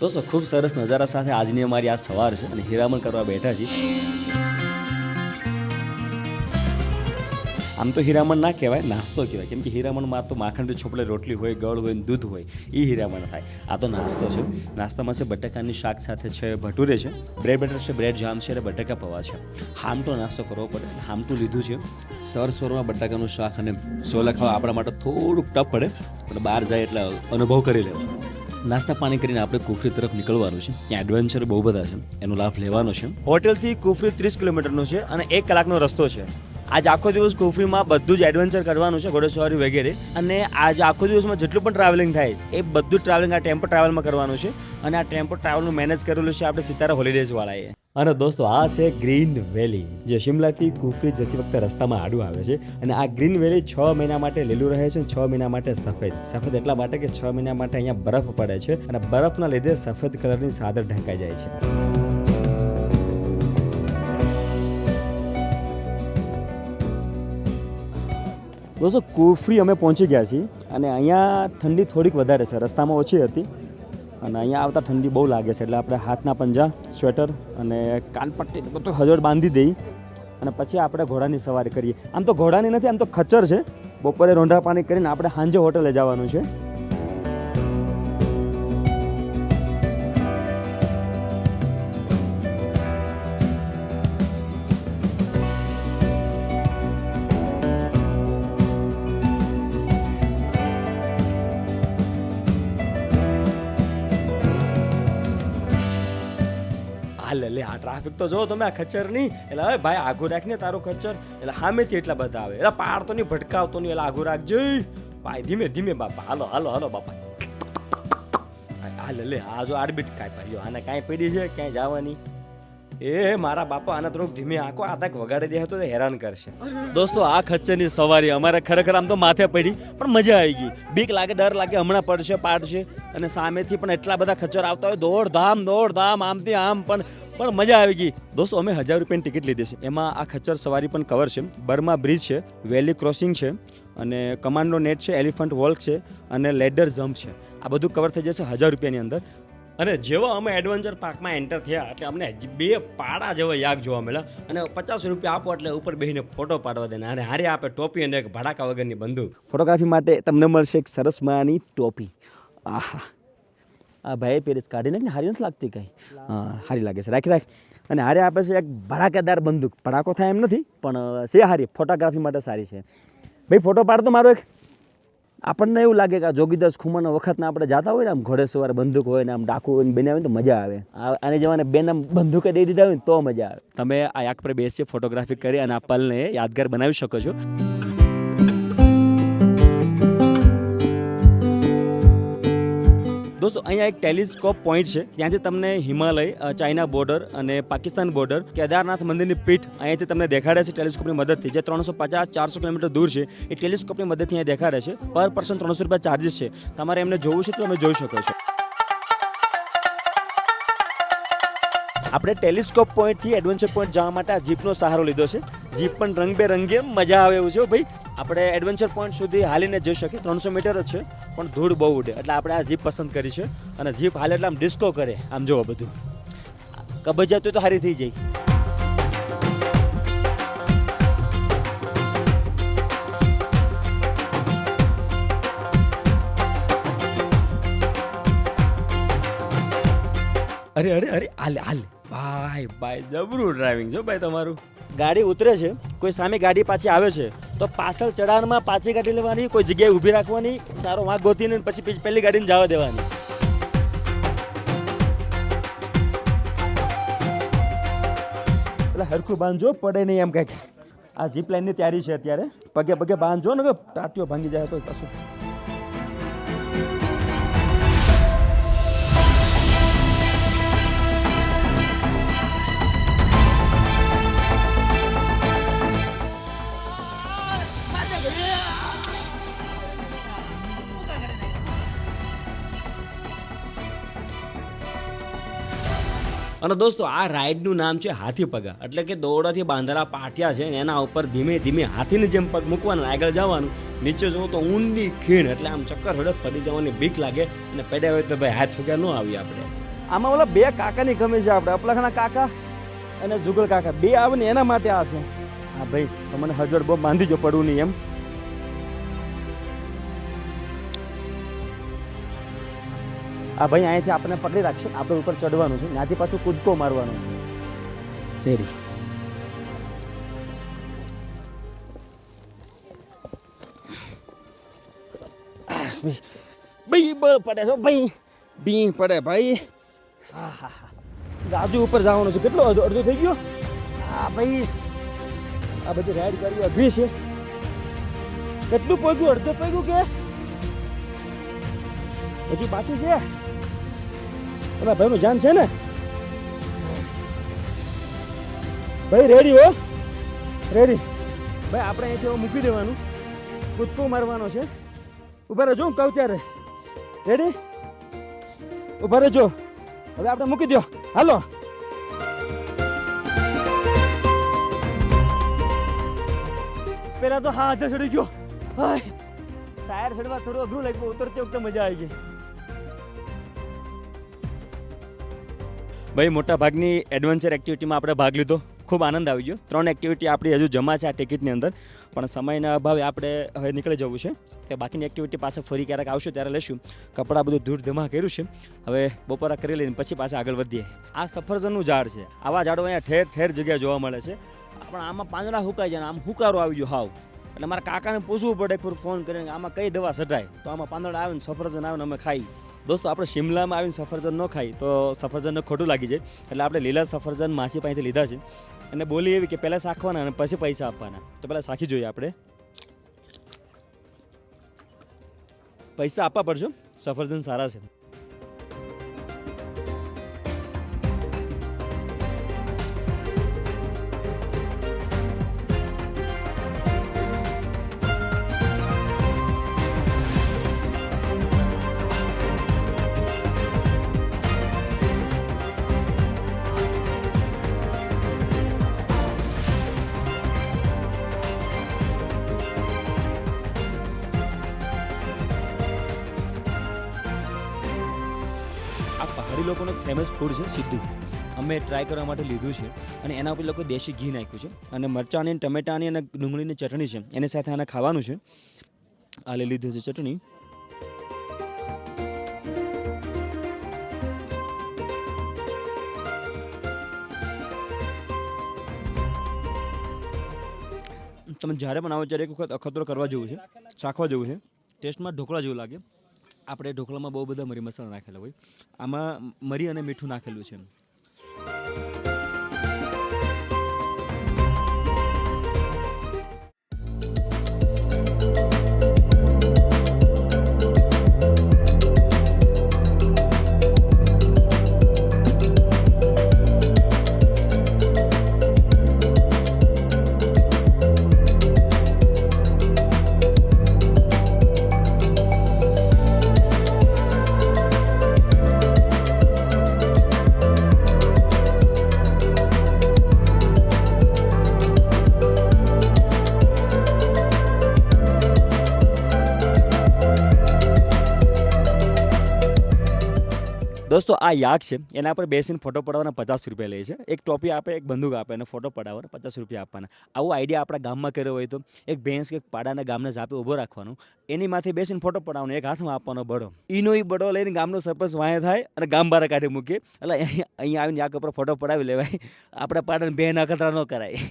દોસ્તો, ખૂબ સરસ નજારા સાથે આજની અમારી આ સવાર છે અને હીરામણ કરવા બેઠા છીએ. આમ તો હીરામણ ના કહેવાય, નાસ્તો કહેવાય. કેમ કે હીરામણમાં તો માખણથી છોપડે રોટલી હોય, ગળ હોય દૂધ હોય એ હીરામણ થાય. આ તો નાસ્તો છે. નાસ્તામાં છે બટાકાની શાક સાથે છે, ભટુરે છે. બ્રેડ બટર છે બ્રેડ જામ છે અને બટાકા પૌવા છે. હામટો નાસ્તો કરવો પડે. હામટું લીધું છે. સર સ્વરમાં બટાકાનું શાક અને સોલા ખાવા આપણા માટે થોડુંક ટફ પડે, પણ બહાર જાય એટલે અનુભવ કરી લેવો. નાસ્તા પાણી કરીને આપણે કુફરી તરફ નીકળવાનું છે. ત્યાં એડવેન્ચર બહુ બધા છે. એનો લાભ લેવાનો છે. હોટેલથી કુફરી ત્રીસ કિલોમીટરનું છે અને એક કલાકનો રસ્તો છે. આજ આખો દિવસ કુફરીમાં બધું જ એડવેન્ચર કરવાનું છે, ઘોડેસવારી વગેરે. અને આજ આખો દિવસમાં જેટલું પણ ટ્રાવેલિંગ થાય, એ બધું ટ્રાવેલિંગ આ ટેમ્પો ટ્રાવેલમાં કરવાનું છે. અને આ ટેમ્પો ટ્રાવેલનું મેનેજ કરેલું છે આપણે સિતારા હોલિડેઝ વાળાએ. અને દોસ્તો, આ છે ગ્રીન વેલી, જે શિમલાથી કુફરી જતી વખતે રસ્તામાં આડું આવે છે. અને આ ગ્રીન વેલી છ મહિના માટે લીલું રહે છે છ મહિના માટે સફેદ. સફેદ એટલા માટે કે છ મહિના માટે અહીંયા બરફ પડે છે અને બરફના લીધે સફેદ કલરની સાદર ઢંકાઈ જાય છે. દોસ્તો કુફરી અમે પહોંચી ગયા છીએ અને અહીંયા ઠંડી થોડીક વધારે છે. રસ્તામાં ઓછી હતી. અને અહીંયા આવતા ઠંડી બહુ લાગે છે, એટલે આપણે હાથના પંજા, સ્વેટર અને કાનપટ્ટી બધું હજોડ બાંધી દઈ અને પછી આપણે ઘોડાની સવારી કરીએ. આમ તો ઘોડાની નથી, આમ તો ખચ્ચર છે. બપોરે રોંઢા પાણી કરીને આપણે સાંજે હોટલે જવાનું છે. ટ્રાફિક તો જો તમે આ ખચ્ચરની. એટલે હવે ભાઈ આઘું રાખને તારો ખચ્ચર. એટલે સામેથી એટલા બધા આવે. એટલે પાડતો નહીં ભટકાવતો નહીં એટલે આઘું રાખજે. ભાઈ ધીમે ધીમે બાપા. હાલો હાલો હાલો બાપા. હાલ, લે, આ જો આડબીટ કાંઈ પાડ્યો આને કાંઈ પડી છે, ક્યાંય જવાની. એ મારા બાપા આને થોડુંક ધીમે આંકો આ તક વગાડી દે તો હેરાન કરશે. દોસ્તો આ ખચ્ચરની સવારી અમારે ખરેખર આમ તો માથે પડી પણ મજા આવી ગઈ. બીક લાગે ડર લાગે હમણાં પડશે પાડશે અને સામેથી પણ એટલા બધા ખચ્ચર આવતા હોય દોડધામ દોડધામ આમથી આમ પણ પણ મજા આવી ગઈ. દોસ્તો અમે હજાર રૂપિયાની ટિકિટ લીધી છે. એમાં આ ખચ્ચર સવારી પણ કવર છે. બર્મા બ્રિજ છે વેલી ક્રોસિંગ છે અને કમાન્ડો નેટ છે એલિફન્ટ વોલ્ક છે અને લેડર જમ્પ છે. આ બધું કવર થઈ જશે હજાર રૂપિયાની અંદર. અને જેવા અમે એડવેન્ચર પાર્કમાં એન્ટર થયા એટલે અમને બે પાડા જેવા યાગ જોવા મળ્યા. અને પચાસ રૂપિયા આપો એટલે ઉપર બેહીને ફોટો પાડવા દેના. અને હારે આપે ટોપી અને એક ભડાકા વગરની બંદૂક. ફોટોગ્રાફી માટે તમને મળશે એક સરસ માની ટોપી. આહા. આ ભાઈ પેરિસ કાઢીને એટલે હારી નથી લાગતી કંઈ. હા હારી લાગે છે. રાખી રાખ. અને હારે આપે છે એક ભડાકેદાર બંદૂક. ભડાકો થાય એમ નથી પણ છે હારી. ફોટોગ્રાફી માટે સારી છે. ભાઈ ફોટો પાડતો મારો એક. આપણને એવું લાગે કે આ જોગીદાસ ખુમાના વખતના આપણે જતા હોય ને આમ ઘોડે સવારે બંદૂક હોય ને આમ ડાકુ હોય ને બનાવે ને તો મજા આવે. આને જવાને બેન આમ બંદૂકે દઈ દીધા હોય ને તો મજા આવે. તમે આ યાક પર બેસી ફોટોગ્રાફી કરી અને આ પલને યાદગાર બનાવી શકો છો. દોસ્તો, અહીંયા એક ટેલિસ્કોપ પોઈન્ટ છે. ત્યાંથી તમને હિમાલય ચાઇના બોર્ડર અને પાકિસ્તાન બોર્ડર, કેદારનાથ મંદિરની પીઠ અહીંયાથી તમને દેખાડે છે ટેલિસ્કોપની મદદથી. જે ત્રણસો પચાસ, ચારસો કિલોમીટર દૂર છે, એ ટેલિસ્કોપની મદદથી અહીંયા દેખાડે છે. પર પર્સન ત્રણસો રૂપિયા ચાર્જિસ છે. તમારે એમને જોવું છે તો તમે જોઈ શકો છો. આપણે ટેલિસ્કોપ પોઈન્ટથી એડવેન્ચર પોઈન્ટ જવા માટે આ જીપનો સહારો લીધો છે. જીપ પણ રંગબેરંગી મજા આવે એવું છે ભાઈ. આપણે એડવેન્ચર પોઈન્ટ સુધી હાલીને જઈ શકીએ. ત્રણસો મીટર જ છે. પણ ધૂળ બહુ ઉડે. એટલે આપણે આ જીપ પસંદ કરી છે. અને જીપ હાલે એટલે આમ ડિસ્કો કરે. આમ જોવો બધું. કબજિયાત તો હારી થઈ જાય. અરે અરે અરે, હાલે હાલે. ભાઈ ભાઈ, જબરું ડ્રાઇવિંગ જો ભાઈ, તમારું. ગાડી ઉતરે છે, કોઈ સામે ગાડી પાછી આવે છે, તો પાછળ ચઢાણમાં પાછી ગાડી લેવાની, કોઈ જગ્યાએ ઊભી રાખવાની, સારો વાંક ગોતીને પછી પહેલી ગાડીને જવા દેવાની. એટલે હરખું બાંધજો, પડે નહીં એમ કંઈક. આ જીપ લાઇનની તૈયારી છે અત્યારે. પગે પગે બાંધજો ને ટાટીઓ ભાંગી જાય તો પાછું. અને દોસ્તો, આ રાઈડનું નામ છે હાથી પગા. એટલે કે દોરડાથી બાંધેલા પાટિયા છે એના ઉપર ધીમે ધીમે હાથીની જેમ પગ મૂકવાનું આગળ જવાનું. નીચે જુઓ તો ઊંડી ખીણ, એટલે આમ ચક્કર હડક પડી જવાની બીક લાગે અને પડ્યા હોય તો ભાઈ હાથ વગર ન આવી આપણે. આમાં ઓલા બે કાકાની ગમે છે આપણે. અપલાખના કાકા અને જુગલ કાકા. બે આવે ને એના માટે આ છે. હા ભાઈ તમને મને બહુ બાંધી જો પડવું નહીં એમ. આ ભાઈ અહીંયાથી આપણને પકડી રાખશે. આપણે ઉપર ચડવાનું છે. ત્યાંથી પાછું કૂદકો મારવાનો. રેડી ભાઈ બળ પડે છો ભાઈ. બી પડે ભાઈ. હા હા હા. રાજુ ઉપર જવાનું છે. કેટલો અડધો અડધો થઈ ગયો? હા ભાઈ. આ બધી રાઈડ કરવી અઘરી છે. કેટલું પગ્યું? અડધો પગ્યું કે? હજુ બાકી છે? તમારા ભાઈનું જાન છે ને? ભાઈ રેડી હો? રેડી ભાઈ, આપણે અહીંથી મૂકી દેવાનું. કૂદકો મારવાનો છે. ઊભા રહેજો, હું કહું ત્યારે. રેડી ઊભા રહેજો. હવે આપણે મૂકી દો હાલો. પેલા તો હાથે ચડી ગયો. ટાયર ચડવા થોડું અઘરું લાગ્યું, ઉતરતી વખતે મજા આવી ગઈ. ભાઈ મોટા ભાગની એડવેન્ચર એક્ટિવિટીમાં આપણે ભાગ લીધો. ખૂબ આનંદ આવી ગયો. ત્રણ એક્ટિવિટી આપણી હજુ જમા છે આ ટિકિટની અંદર. પણ સમયના અભાવે આપણે હવે નીકળી જવું છે. કે બાકીની એક્ટિવિટી પાસે ફરી ક્યારેક આવશું ત્યારે લેશું કપડાં બધું ધૂળ ધમા કર્યું છે. હવે બપોરા કરી લઈને પછી પાછા આગળ વધીએ. આ સફરજનનું ઝાડ છે. આવા ઝાડો અહીંયા ઠેર ઠેર જગ્યાએ જોવા મળે છે. પણ આમાં પાંદડા હુકાઈ જાય આમ હુકારો આવી ગયો હાવ. એટલે મારા કાકાને પૂછવું પડે એક ફોન કરીને આમાં કઈ દવા સટાય તો આમાં પાંદડા આવે ને સફરજન આવે ને અમે ખાઈ દોસ્તો, આપણે શિમલામાં આવીને સફરજન ન ખાઈ તો સફરજનને ખોટું લાગી જાય. એટલે આપણે લીલા સફરજન માસી પાસેથી લીધા છે. અને બોલી એવી કે પહેલાં શાખવાના અને પછી પૈસા આપવાના. તો પહેલાં શાખી જોઈએ આપણે. પૈસા આપવા પડશે. સફરજન સારા છે. આ પહાડી લોકોનું ફેમસ ફૂડ છે સીધું. અમે ટ્રાય કરવા માટે લીધું છે અને એના ઉપર લોકો દેશી ઘી નાખ્યું છે અને મરચાંની ટમેટાની અને ડુંગળીની ચટણી છે. એની સાથે આને ખાવાનું છે. આ લઈ લીધું છે ચટણી. તમે જ્યારે પણ આવો ત્યારે એક વખત અખતરો કરવા જેવું છે. ચાખવા જેવું છે. ટેસ્ટમાં ઢોકળા જેવું લાગે. આપણે ઢોકળામાં બહુ બધા મરી મસાલા નાખેલા હોય. આમાં મરી અને મીઠું નાખેલું છે. દોસ્તો, આ યાક છે. એના પર બેસીને ફોટો પડાવવાના પચાસ રૂપિયા લે છે. એક ટોપી આપે, એક બંદૂક આપે અને ફોટો પડાવવાના પચાસ રૂપિયા આપવાના. આવો આઈડિયા આપણા ગામમાં કર્યો હોય તો એક ભેંસ કે પાડાના ગામના ઝાપે ઊભો રાખવાનો. એની માથે બેસીને ફોટો પડાવવાનો, એક હાથમાં આપવાનો બડો ઈનો એ બડો લઈને ગામનો સરપંચ વાંહે થાય અને ગામ બહાર કાઢી મૂકે એટલે અહીંયા આવીને યાક ઉપર ફોટો પડાવી લેવાય. આપણા પાડાને બે નખતરા ન કરાય.